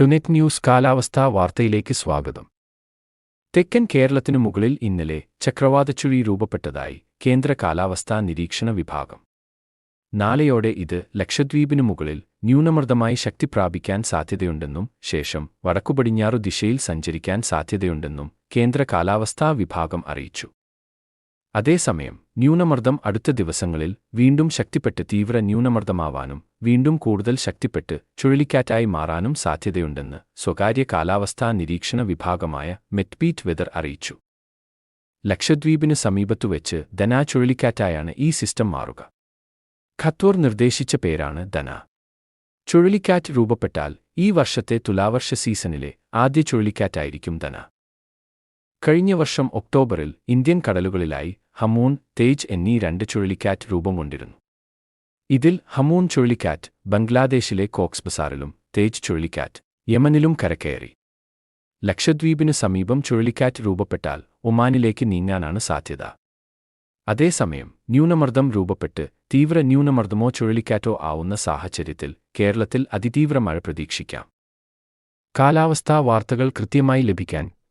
ടുനെറ്റ് news കാലാവസ്ഥാ വാർത്തയിലേക്ക് സ്വാഗതം. തെക്കൻ കേരളത്തിനു മുകളിൽ ഇന്നലെ ചക്രവാതച്ചുഴി രൂപപ്പെട്ടതായി കേന്ദ്ര കാലാവസ്ഥാ നിരീക്ഷണ വിഭാഗം. നാളെയോടെ ഇത് ലക്ഷദ്വീപിനു മുകളിൽ ന്യൂനമർദ്ദമായി ശക്തി പ്രാപിക്കാൻ സാധ്യതയുണ്ടെന്നും ശേഷം വടക്കുപടിഞ്ഞാറു ദിശയിൽ സഞ്ചരിക്കാൻ സാധ്യതയുണ്ടെന്നും കേന്ദ്ര കാലാവസ്ഥാ വിഭാഗം അറിയിച്ചു. അതേസമയം ന്യൂനമർദ്ദം അടുത്ത ദിവസങ്ങളിൽ വീണ്ടും ശക്തിപ്പെട്ട് തീവ്ര ന്യൂനമർദ്ദമാവാനും വീണ്ടും കൂടുതൽ ശക്തിപ്പെട്ട് ചുഴലിക്കാറ്റായി മാറാനും സാധ്യതയുണ്ടെന്ന് സ്വകാര്യ കാലാവസ്ഥാ നിരീക്ഷണ വിഭാഗമായ മെറ്റ്പീറ്റ് വെതർ അറിയിച്ചു. ലക്ഷദ്വീപിന് സമീപത്തുവെച്ച് ധന ചുഴലിക്കാറ്റായാണ് ഈ സിസ്റ്റം മാറുക. ഖത്തോർ നിർദ്ദേശിച്ച പേരാണ് ധന. ചുഴലിക്കാറ്റ് രൂപപ്പെട്ടാൽ ഈ വർഷത്തെ തുലാവർഷ സീസണിലെ ആദ്യ ചുഴലിക്കാറ്റായിരിക്കും ധന. കഴിഞ്ഞ വർഷം ഒക്ടോബറിൽ ഇന്ത്യൻ കടലുകളിലായി ഹമൂൺ തേജ് എന്നീ രണ്ട് ചുഴലിക്കാറ്റ് രൂപം കൊണ്ടിരുന്നു ഇതിൽ ഹമൂൺ ചുഴലിക്കാറ്റ് ബംഗ്ലാദേശിലെ കോക്സ് ബസാറിലും തേജ് ചുഴലിക്കാറ്റ് യമനിലും കരക്കയറി ലക്ഷദ്വീപിനു സമീപം ചുഴലിക്കാറ്റ് രൂപപ്പെട്ടാൽ ഒമാനിലേക്ക് നീങ്ങാനാണ് സാധ്യത. അതേസമയം ന്യൂനമർദ്ദം രൂപപ്പെട്ട് തീവ്ര ന്യൂനമർദ്ദമോ ചുഴലിക്കാറ്റോ ആവുന്ന സാഹചര്യത്തിൽ കേരളത്തിൽ അതിതീവ്ര മഴ പ്രതീക്ഷിക്കാം. കാലാവസ്ഥാ വാർത്തകൾ കൃത്യമായി ലഭിക്കാൻ